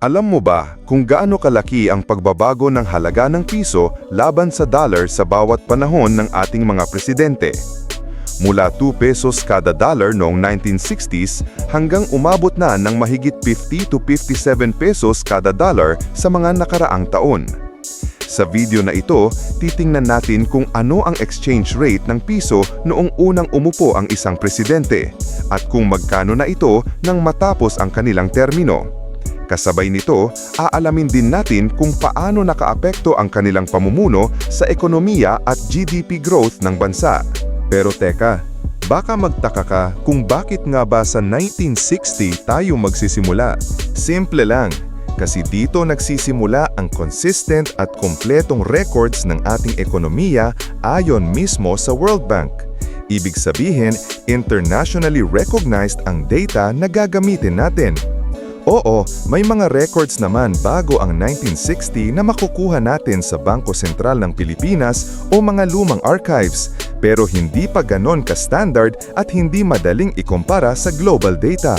Alam mo ba kung gaano kalaki ang pagbabago ng halaga ng piso laban sa dollar sa bawat panahon ng ating mga presidente? Mula 2 pesos kada dollar noong 1960s hanggang umabot na ng mahigit 50 to 57 pesos kada dollar sa mga nakaraang taon. Sa video na ito, titingnan natin kung ano ang exchange rate ng piso noong unang umupo ang isang presidente at kung magkano na ito nang matapos ang kanilang termino. Kasabay nito, aalamin din natin kung paano nakaapekto ang kanilang pamumuno sa ekonomiya at GDP growth ng bansa. Pero teka, baka magtaka ka kung bakit nga ba sa 1960 tayo magsisimula? Simple lang, kasi dito nagsisimula ang consistent at kompletong records ng ating ekonomiya ayon mismo sa World Bank. Ibig sabihin, internationally recognized ang data na gagamitin natin. Oo, may mga records naman bago ang 1960 na makukuha natin sa Bangko Sentral ng Pilipinas o mga lumang archives, pero hindi pa ganon ka-standard at hindi madaling ikumpara sa global data.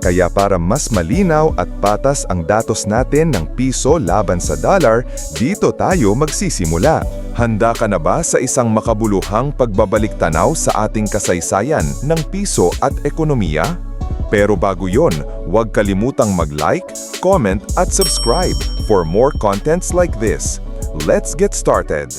Kaya para mas malinaw at patas ang datos natin ng piso laban sa dollar, dito tayo magsisimula. Handa ka na ba sa isang makabuluhang pagbabalik tanaw sa ating kasaysayan ng piso at ekonomiya? Pero bago yon, huwag kalimutang mag-like, comment at subscribe for more contents like this. Let's get started.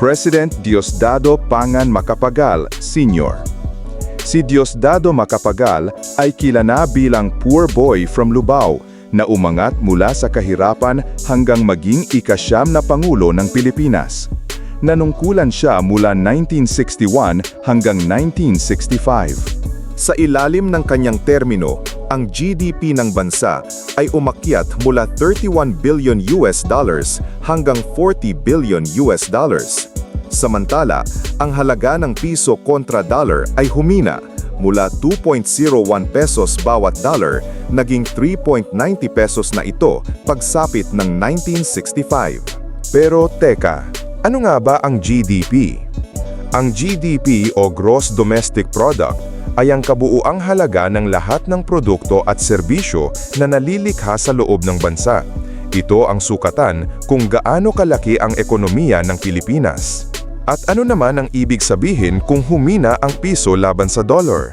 President Diosdado Pangan Macapagal, Sr. Si Diosdado Macapagal ay kilala bilang poor boy from Lubao na umangat mula sa kahirapan hanggang maging ikasyam na Pangulo ng Pilipinas. Nanungkulan siya mula 1961 hanggang 1965. Sa ilalim ng kanyang termino, ang GDP ng bansa ay umakyat mula 31 billion US dollars hanggang 40 billion US dollars. Samantala, ang halaga ng piso kontra dollar ay humina mula 2.01 pesos bawat dollar naging 3.90 pesos na ito pagsapit ng 1965. Pero teka, ano nga ba ang GDP? Ang GDP o Gross Domestic Product ay ang kabuuang halaga ng lahat ng produkto at serbisyo na nalilikha sa loob ng bansa. Ito ang sukatan kung gaano kalaki ang ekonomiya ng Pilipinas. At ano naman ang ibig sabihin kung humina ang piso laban sa dollar?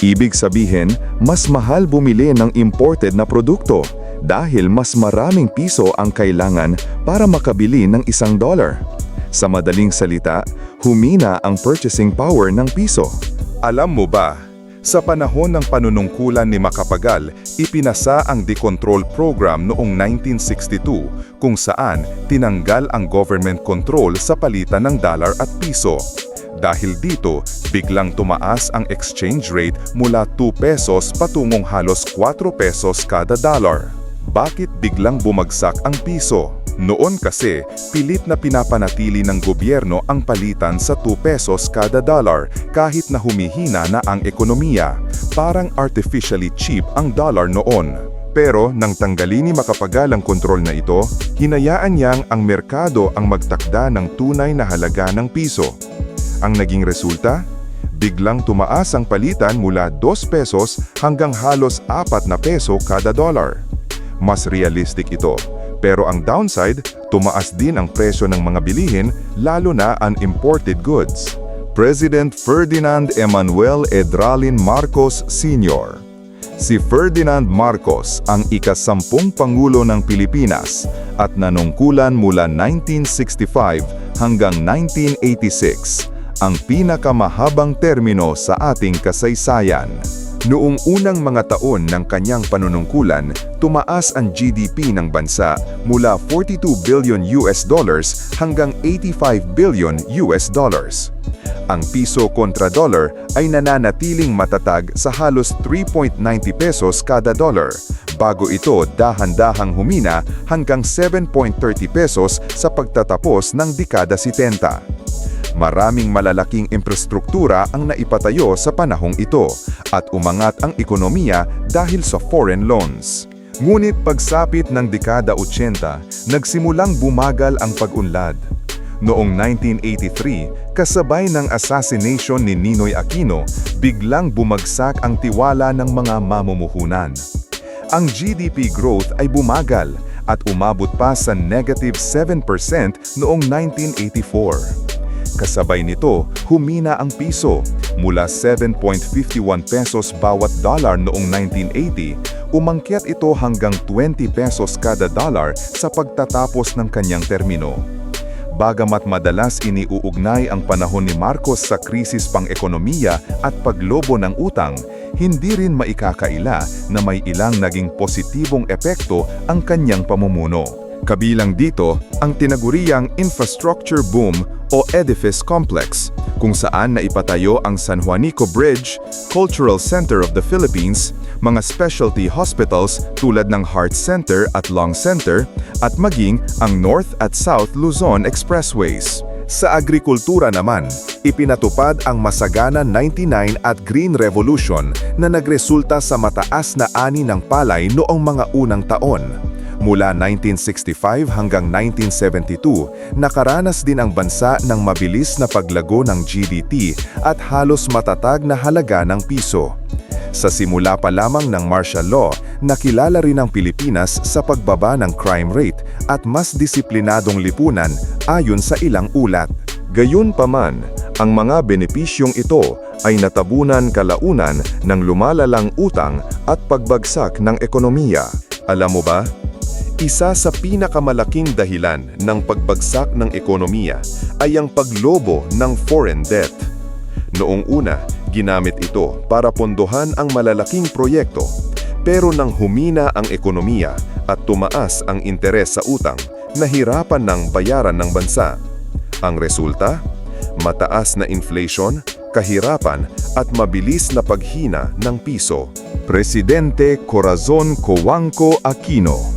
Ibig sabihin, mas mahal bumili ng imported na produkto dahil mas maraming piso ang kailangan para makabili ng isang dollar. Sa madaling salita, humina ang purchasing power ng piso. Alam mo ba, sa panahon ng panunungkulan ni Macapagal, ipinasa ang decontrol program noong 1962 kung saan tinanggal ang government control sa palitan ng dollar at piso. Dahil dito, biglang tumaas ang exchange rate mula 2 pesos patungong halos 4 pesos kada dollar. Bakit biglang bumagsak ang piso? Noon kasi, pilit na pinapanatili ng gobyerno ang palitan sa 2 pesos kada dollar kahit na humihina na ang ekonomiya. Parang artificially cheap ang dollar noon. Pero nang tanggalin ni Macapagal ang kontrol na ito, hinayaan niyang ang merkado ang magtakda ng tunay na halaga ng piso. Ang naging resulta? Biglang tumaas ang palitan mula 2 pesos hanggang halos 4 na peso kada dollar. Mas realistic ito pero ang downside, tumaas din ang presyo ng mga bilihin lalo na ang imported goods. President Ferdinand Emmanuel Edralin Marcos Sr. Si Ferdinand Marcos ang ikasampung Pangulo ng Pilipinas at nanungkulan mula 1965 hanggang 1986, ang pinakamahabang termino sa ating kasaysayan. Noong unang mga taon ng kanyang panunungkulan, tumaas ang GDP ng bansa mula 42 billion US dollars hanggang 85 billion US dollars. Ang piso kontra dollar ay nananatiling matatag sa halos 3.90 pesos kada dollar, bago ito dahan-dahang humina hanggang 7.30 pesos sa pagtatapos ng dekada 70. Maraming malalaking infrastruktura ang naipatayo sa panahong ito at umangat ang ekonomiya dahil sa foreign loans. Ngunit pagsapit ng dekada 80, nagsimulang bumagal ang pag-unlad. Noong 1983, kasabay ng assassination ni Ninoy Aquino, biglang bumagsak ang tiwala ng mga mamumuhunan. ang GDP growth ay bumagal at umabot pa sa negative 7% noong 1984. Kasabay nito, humina ang piso mula 7.51 pesos bawat dollar noong 1980, umangkyat ito hanggang 20 pesos kada dollar sa pagtatapos ng kanyang termino. Bagamat madalas iniuugnay ang panahon ni Marcos sa krisis pang-ekonomiya at paglobo ng utang, hindi rin maikakaila na may ilang naging positibong epekto ang kanyang pamumuno. Kabilang dito ang tinaguriang infrastructure boom o edifice complex, kung saan naipatayo ang San Juanico Bridge, Cultural Center of the Philippines, mga specialty hospitals tulad ng Heart Center at Lung Center, at maging ang North at South Luzon Expressways. Sa agrikultura naman, ipinatupad ang Masagana 99 at Green Revolution na nagresulta sa mataas na ani ng palay noong mga unang taon. Mula 1965 hanggang 1972, nakaranas din ang bansa ng mabilis na paglago ng GDP at halos matatag na halaga ng piso. Sa simula pa lamang ng martial law, nakilala rin ang Pilipinas sa pagbaba ng crime rate at mas disiplinadong lipunan ayon sa ilang ulat. Gayunpaman, ang mga benepisyong ito ay natabunan kalaunan ng lumalalang utang at pagbagsak ng ekonomiya. Alam mo ba, isa sa pinakamalaking dahilan ng pagbagsak ng ekonomiya ay ang paglobo ng foreign debt. Noong una, ginamit ito para pondohan ang malalaking proyekto. Pero nang humina ang ekonomiya at tumaas ang interes sa utang, nahirapan ng bayaran ng bansa. Ang resulta? Mataas na inflation, kahirapan at mabilis na paghina ng piso. Presidente Corazon Cojuangco Aquino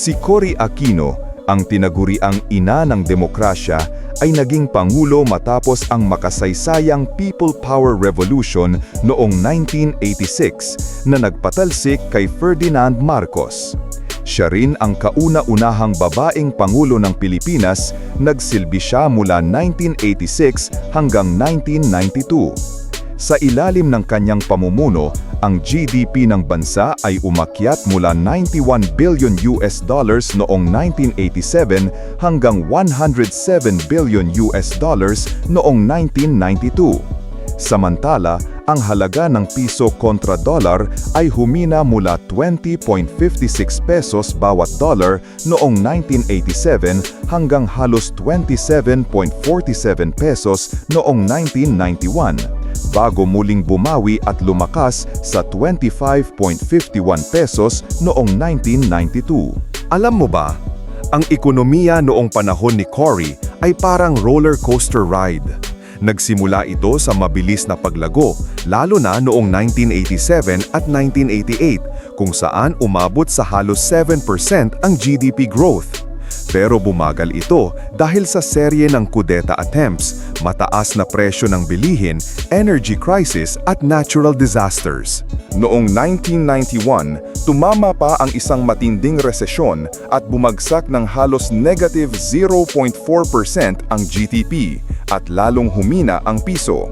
Si Cory Aquino, ang tinaguriang ina ng demokrasya, ay naging pangulo matapos ang makasaysayang People Power Revolution noong 1986 na nagpatalsik kay Ferdinand Marcos. Siya rin ang kauna-unahang babaeng pangulo ng Pilipinas, nagsilbi siya mula 1986 hanggang 1992. Sa ilalim ng kanyang pamumuno, ang GDP ng bansa ay umakyat mula 91 billion US dollars noong 1987 hanggang 107 billion US dollars noong 1992. Samantala, ang halaga ng piso kontra dollar ay humina mula 20.56 pesos bawat dollar noong 1987 hanggang halos 27.47 pesos noong 1991 bago muling bumawi at lumakas sa 25.51 pesos noong 1992. Alam mo ba, ang ekonomiya noong panahon ni Cory ay parang roller coaster ride. Nagsimula ito sa mabilis na paglago, lalo na noong 1987 at 1988 kung saan umabot sa halos 7% ang GDP growth. Pero bumagal ito dahil sa serye ng kudeta attempts, mataas na presyo ng bilihin, energy crisis at natural disasters. Noong 1991, tumama pa ang isang matinding resesyon at bumagsak ng halos negative 0.4% ang GDP at lalong humina ang piso.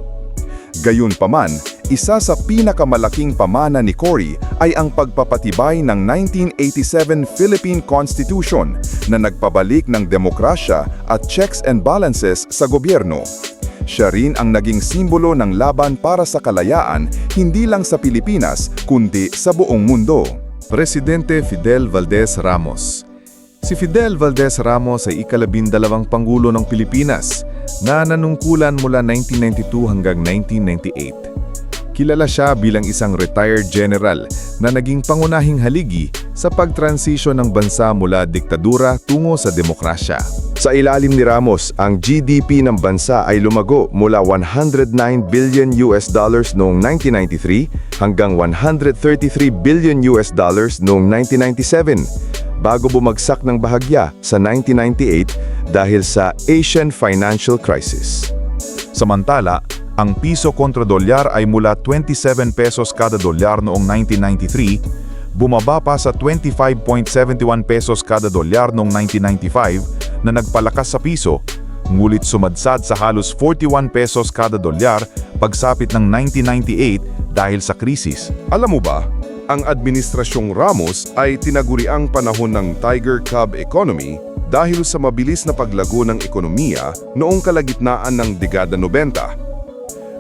Gayunpaman, isa sa pinakamalaking pamana ni Cory ay ang pagpapatibay ng 1987 Philippine Constitution na nagpabalik ng demokrasya at checks and balances sa gobyerno. Siya rin ang naging simbolo ng laban para sa kalayaan hindi lang sa Pilipinas kundi sa buong mundo. Presidente Fidel Valdez Ramos Si Fidel Valdez Ramos ay ikalabindalawang Pangulo ng Pilipinas na nanungkulan mula 1992 hanggang 1998. Kilala siya bilang isang retired general na naging pangunahing haligi sa pagtransisyon ng bansa mula diktadura tungo sa demokrasya. Sa ilalim ni Ramos, ang GDP ng bansa ay lumago mula 109 billion US dollars noong 1993 hanggang 133 billion US dollars noong 1997 bago bumagsak ng bahagya sa 1998 dahil sa Asian Financial Crisis. Samantala, ang piso kontra dolyar ay mula 27 pesos kada dolyar noong 1993, bumaba pa sa 25.71 pesos kada dolyar noong 1995 na nagpalakas sa piso, ngulit sumadsad sa halos 41 pesos kada dolyar pagsapit ng 1998 dahil sa krisis. Alam mo ba, Ang Administrasyong Ramos ay tinaguriang panahon ng Tiger Cub economy dahil sa mabilis na paglago ng ekonomiya noong kalagitnaan ng dekada 90.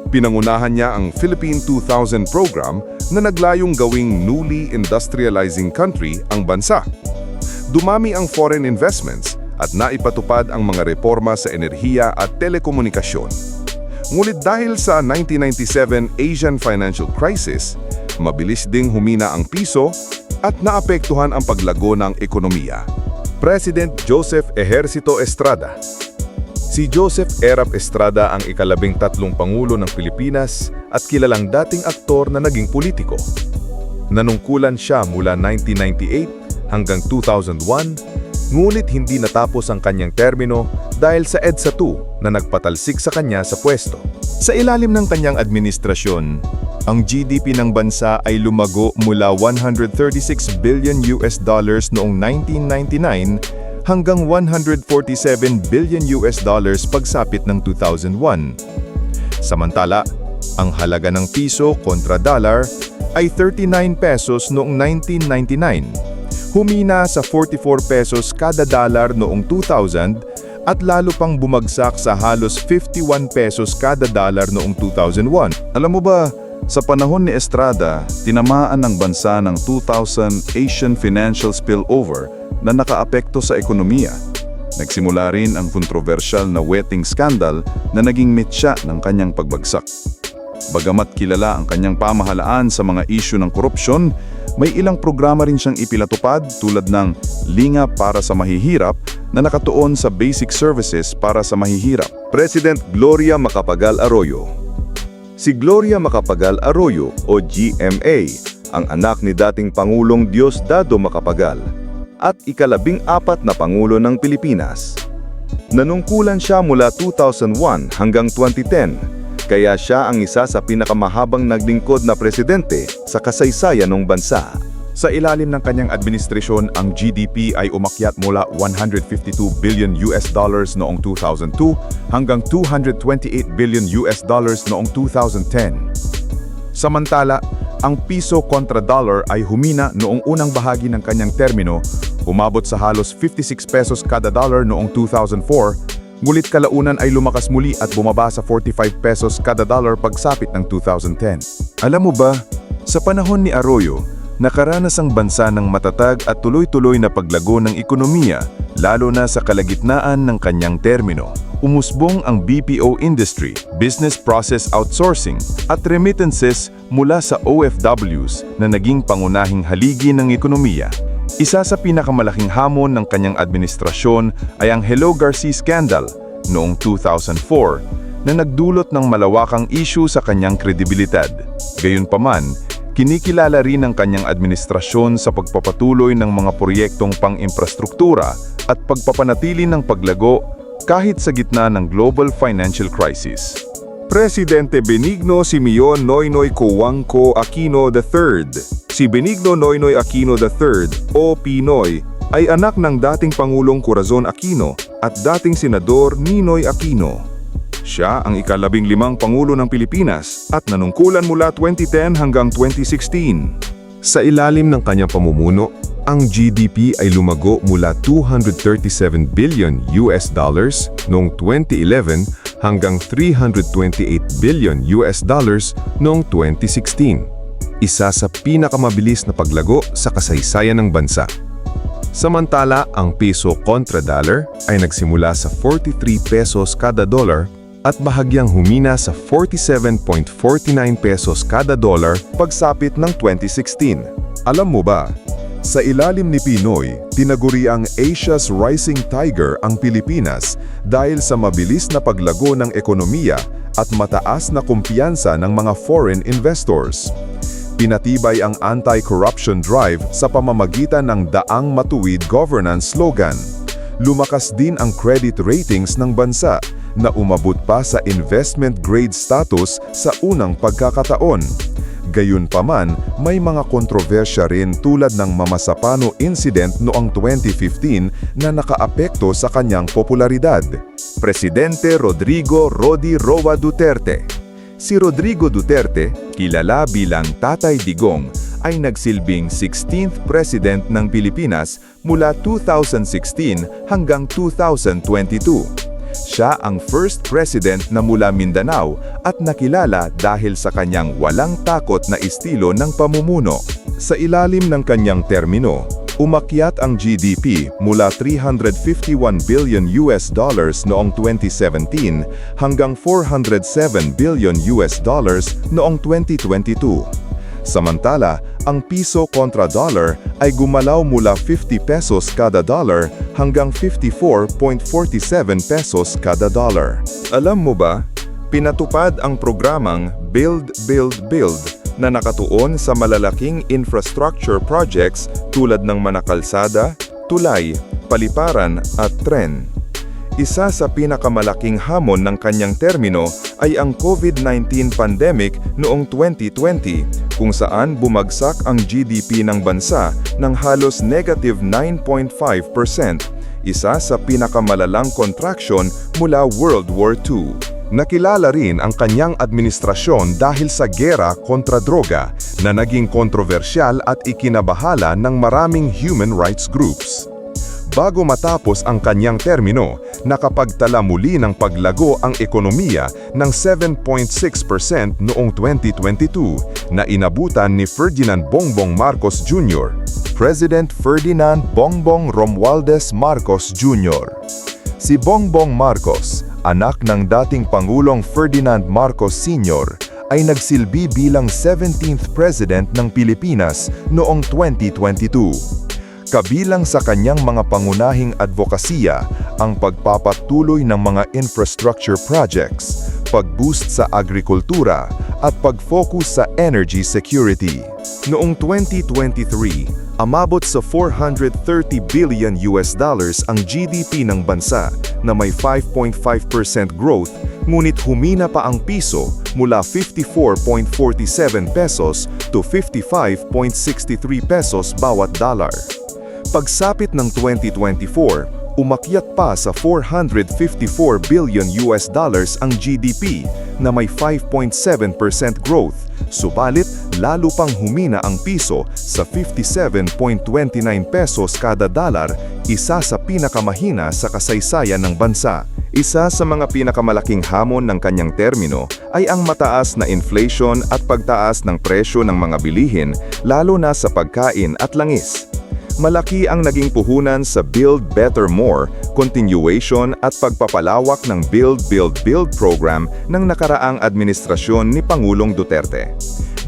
Pinangunahan niya ang Philippine 2000 program na naglayong gawing newly industrializing country ang bansa. Dumami ang foreign investments at naipatupad ang mga reforma sa enerhiya at telekomunikasyon. Ngunit dahil sa 1997 Asian Financial Crisis, mabilis ding humina ang piso at naapektuhan ang paglago ng ekonomiya. President Joseph Ejercito Estrada Si Joseph Erap Estrada ang ikalabing tatlong Pangulo ng Pilipinas at kilalang dating aktor na naging politiko. Nanungkulan siya mula 1998 hanggang 2001, ngunit hindi natapos ang kanyang termino dahil sa EDSA 2 na nagpatalsik sa kanya sa pwesto. Sa ilalim ng kanyang administrasyon, ang GDP ng bansa ay lumago mula 136 billion US dollars noong 1999 hanggang 147 billion US dollars pagsapit ng 2001. Samantala, ang halaga ng piso kontra dollar ay 39 pesos noong 1999, humina sa 44 pesos kada dollar noong 2000 at lalo pang bumagsak sa halos 51 pesos kada dollar noong 2001. Alam mo ba, sa panahon ni Estrada, tinamaan ng bansa ng 2000 Asian Financial Spillover na nakaapekto sa ekonomiya. Nagsimula rin ang kontrobersyal na wetting scandal na naging mitya ng kanyang pagbagsak. Bagamat kilala ang kanyang pamahalaan sa mga isyu ng korupsyon, may ilang programa rin siyang ipilatupad tulad ng Linga para sa Mahihirap na nakatuon sa basic services para sa mahihirap. President Gloria Macapagal Arroyo Si Gloria Macapagal Arroyo o GMA, ang anak ni dating Pangulong Diosdado Macapagal at ikalabing apat na Pangulo ng Pilipinas. Nanungkulan siya mula 2001 hanggang 2010, kaya siya ang isa sa pinakamahabang naglingkod na presidente sa kasaysayan ng bansa. Sa ilalim ng kanyang administrasyon, ang GDP ay umakyat mula 152 billion US dollars noong 2002 hanggang 228 billion US dollars noong 2010. Samantala, ang piso kontra dollar ay humina noong unang bahagi ng kanyang termino, umabot sa halos 56 pesos kada dollar noong 2004, ngulit kalaunan ay lumakas muli at bumaba sa 45 pesos kada dollar pagsapit ng 2010. Alam mo ba, sa panahon ni Arroyo, nakaranas ang bansa ng matatag at tuloy-tuloy na paglago ng ekonomiya, lalo na sa kalagitnaan ng kanyang termino. Umusbong ang BPO industry, business process outsourcing, at remittances mula sa OFWs na naging pangunahing haligi ng ekonomiya. Isa sa pinakamalaking hamon ng kanyang administrasyon ay ang Hello Garcia scandal noong 2004 na nagdulot ng malawakang issue sa kanyang kredibilidad. Gayunpaman, Kinikilala rin ng kanyang administrasyon sa pagpapatuloy ng mga proyektong pang-infrastruktura at pagpapanatili ng paglago kahit sa gitna ng global financial crisis. Presidente Benigno Simeon Noynoy Coangco Aquino III Si Benigno Noynoy Aquino III o Pinoy ay anak ng dating Pangulong Corazon Aquino at dating Senador Ninoy Aquino. Siya ang ikalabing limang Pangulo ng Pilipinas at nanungkulan mula 2010 hanggang 2016. Sa ilalim ng kanyang pamumuno, ang GDP ay lumago mula 237 billion US dollars noong 2011 hanggang 328 billion US dollars noong 2016. Isa sa pinakamabilis na paglago sa kasaysayan ng bansa. Samantala, ang piso kontra dollar ay nagsimula sa 43 pesos kada dollar at bahagyang humina sa 47.49 pesos kada dollar pagsapit ng 2016. Alam mo ba, sa ilalim ni Pinoy, tinaguri ang Asia's Rising Tiger ang Pilipinas dahil sa mabilis na paglago ng ekonomiya at mataas na kumpiyansa ng mga foreign investors. Pinatibay ang anti-corruption drive sa pamamagitan ng Daang Matuwid Governance slogan. Lumakas din ang credit ratings ng bansa na umabot pa sa investment grade status sa unang pagkakataon. Gayunpaman, may mga kontrobersya rin tulad ng Mamasapano incident noong 2015 na nakaapekto sa kanyang popularidad. Presidente Rodrigo Rodi Roa Duterte Si Rodrigo Duterte, kilala bilang Tatay Digong, ay nagsilbing 16th President ng Pilipinas mula 2016 hanggang 2022. Siya ang first president na mula Mindanao at nakilala dahil sa kanyang walang takot na estilo ng pamumuno. Sa ilalim ng kanyang termino, umakyat ang GDP mula 351 billion US dollars noong 2017 hanggang 407 billion US dollars noong 2022. Samantala, ang piso kontra dollar ay gumalaw mula 50 pesos kada dollar hanggang 54.47 pesos kada dollar. Alam mo ba, pinatupad ang programang Build, Build, Build na nakatuon sa malalaking infrastructure projects tulad ng manakalsada, tulay, paliparan at tren. Isa sa pinakamalaking hamon ng kanyang termino ay ang COVID-19 pandemic noong 2020 kung saan bumagsak ang GDP ng bansa ng halos negative 9.5%, isa sa pinakamalalang contraction mula World War II. Nakilala rin ang kanyang administrasyon dahil sa gera kontra droga na naging kontrobersyal at ikinabahala ng maraming human rights groups. Bago matapos ang kanyang termino, nakapagtala muli ng paglago ang ekonomiya ng 7.6% noong 2022 na inabutan ni Ferdinand Bongbong Marcos Jr. President Ferdinand Bongbong Romualdez Marcos Jr. Si Bongbong Marcos, anak ng dating Pangulong Ferdinand Marcos Sr., ay nagsilbi bilang 17th President ng Pilipinas noong 2022. Kabilang sa kanyang mga pangunahing advokasya ang pagpapatuloy ng mga infrastructure projects, pag-boost sa agrikultura at pag-focus sa energy security. Noong 2023, amabot sa 430 billion US dollars ang GDP ng bansa na may 5.5% growth ngunit humina pa ang piso mula 54.47 pesos to 55.63 pesos bawat dollar. Pagsapit ng 2024, umakyat pa sa 454 billion US dollars ang GDP na may 5.7% growth, subalit lalo pang humina ang piso sa 57.29 pesos kada dollar, isa sa pinakamahina sa kasaysayan ng bansa. Isa sa mga pinakamalaking hamon ng kanyang termino ay ang mataas na inflation at pagtaas ng presyo ng mga bilihin, lalo na sa pagkain at langis. Malaki ang naging puhunan sa Build Better More, continuation at pagpapalawak ng Build Build Build program ng nakaraang administrasyon ni Pangulong Duterte.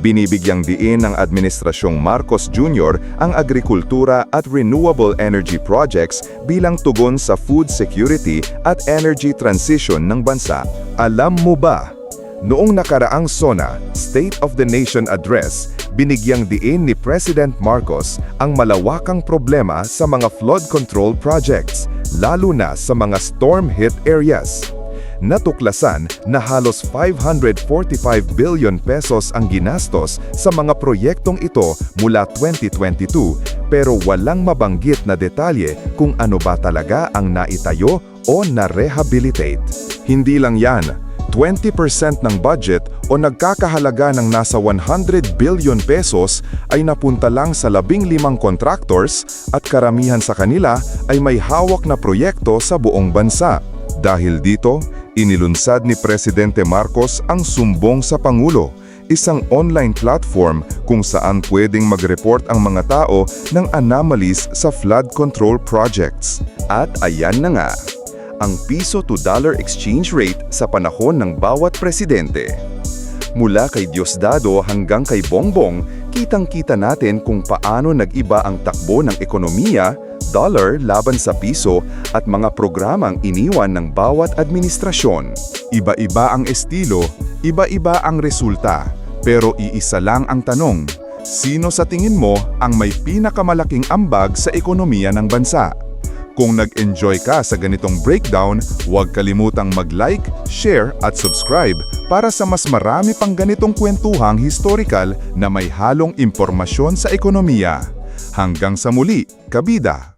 Binibigyang diin ng Administrasyong Marcos Jr. ang agrikultura at renewable energy projects bilang tugon sa food security at energy transition ng bansa. Alam mo ba? Noong nakaraang SONA, State of the Nation Address, binigyang diin ni President Marcos ang malawakang problema sa mga flood control projects, lalo na sa mga storm-hit areas. Natuklasan na halos 545 billion pesos ang ginastos sa mga proyektong ito mula 2022 pero walang mabanggit na detalye kung ano ba talaga ang naitayo o na-rehabilitate. Hindi lang yan, 20% ng budget o nagkakahalaga ng nasa 100 billion pesos ay napunta lang sa labing limang contractors at karamihan sa kanila ay may hawak na proyekto sa buong bansa. Dahil dito, inilunsad ni Presidente Marcos ang Sumbong sa Pangulo, isang online platform kung saan pwedeng mag-report ang mga tao ng anomalies sa flood control projects. At ayan na nga, ang piso to dollar exchange rate sa panahon ng bawat presidente. Mula kay Diosdado hanggang kay Bongbong, kitang-kita natin kung paano nag-iba ang takbo ng ekonomiya, dollar laban sa piso at mga programang iniwan ng bawat administrasyon. Iba-iba ang estilo, iba-iba ang resulta, pero iisa lang ang tanong, sino sa tingin mo ang may pinakamalaking ambag sa ekonomiya ng bansa? Kung nag-enjoy ka sa ganitong breakdown, huwag kalimutang mag-like, share at subscribe para sa mas marami pang ganitong kwentuhang historical na may halong impormasyon sa ekonomiya. Hanggang sa muli, kabida!